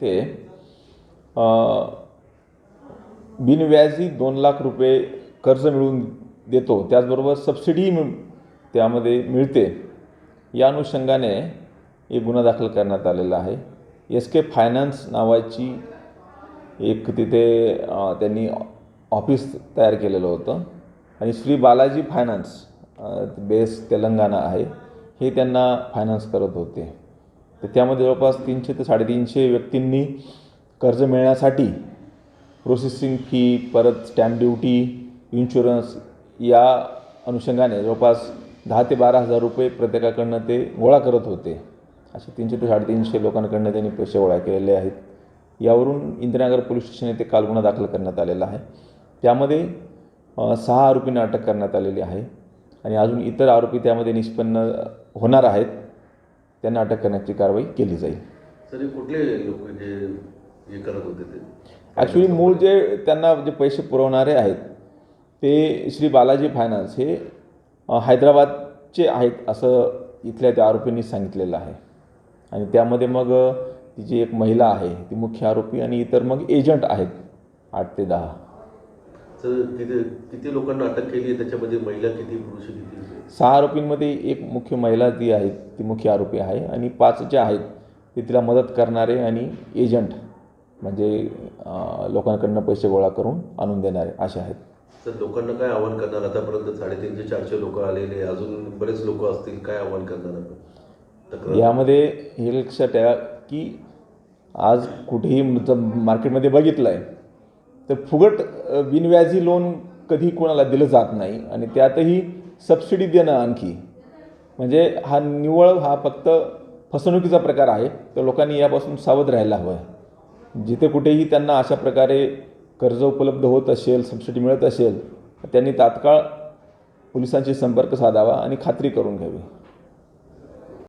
ते बिनव्याजी दोन लाख रुपये कर्ज मिळवून देतो. त्याचबरोबर सबसिडी मिळ त्यामध्ये मिळते. या अनुषंगाने एक गुन्हा दाखल करण्यात आलेला आहे. एस के फायनान्स नावाची एक तिथे त्यांनी ऑफिस तयार केलेलं होतं. आणि श्री बालाजी फायनान्स बेस तेलंगणा आहे. हे त्यांना फायनान्स करत होते. तर त्यामध्ये जवळपास तीनशे ते साडेतीनशे व्यक्तींनी कर्ज मिळण्यासाठी प्रोसेसिंग फी परत स्टॅम्प ड्युटी इन्शुरन्स या अनुषंगाने जवळपास दहा ते बारा हजार रुपये प्रत्येकाकडनं ते गोळा करत होते. असे तीनशे ते साडेतीनशे लोकांकडनं त्यांनी पैसे गोळा केलेले आहेत. यावरून इंदिरानगर पोलीस स्टेशन येथे काल गुन्हा दाखल करण्यात आलेला आहे. त्यामध्ये सहा आरोपींना अटक करण्यात आलेली आहे. आणि अजून इतर आरोपी त्यामध्ये निष्पन्न होणार आहेत. त्यांना अटक करण्याची कारवाई केली जाईल. सर कुठले लोक जे हे करत होते ते? ॲक्च्युली मूळ जे त्यांना जे पैसे पुरवणारे आहेत ते श्री बालाजी फायनान्स हे हैदराबादचे आहेत असं इथल्या त्या आरोपींनी सांगितलेलं आहे. आणि त्यामध्ये मग ती जी एक महिला आहे ती मुख्य आरोपी आणि इतर मग एजंट आहेत आठ ते दहा. सर तिथे किती लोकांना अटक केली आहे त्याच्यामध्ये महिला किती पुरुष किती सहा आरोपींमध्ये एक मुख्य महिला ती आहे ती मुख्य आरोपी आहे आणि पाच जे आहेत ते तिला मदत करणारे आणि एजंट म्हणजे लोकांकडनं पैसे गोळा करून आणून देणारे असे आहेत. सर लोकांना काय आव्हान करणार? आतापर्यंत साडेतीनशे चारशे लोक आलेले अजून बरेच लोक असतील काय आव्हान करणार यामध्ये हे लक्षात ठेवा की आज कुठेही मार्केटमध्ये बघितलं आहे तर फुगट बिनव्याजी लोन कधी कोणाला दिलं जात नाही आणि त्यातही सबसिडी देणं आणखी. म्हणजे हा निव्वळ हा फक्त फसवणुकीचा प्रकार आहे. तर लोकांनी यापासून सावध राहायला हवं. आहे जिथे कुठेही त्यांना अशा प्रकारे कर्ज उपलब्ध होत असेल सबसिडी मिळत असेल त्यांनी तात्काळ पोलिसांशी संपर्क साधावा आणि खात्री करून घ्यावी.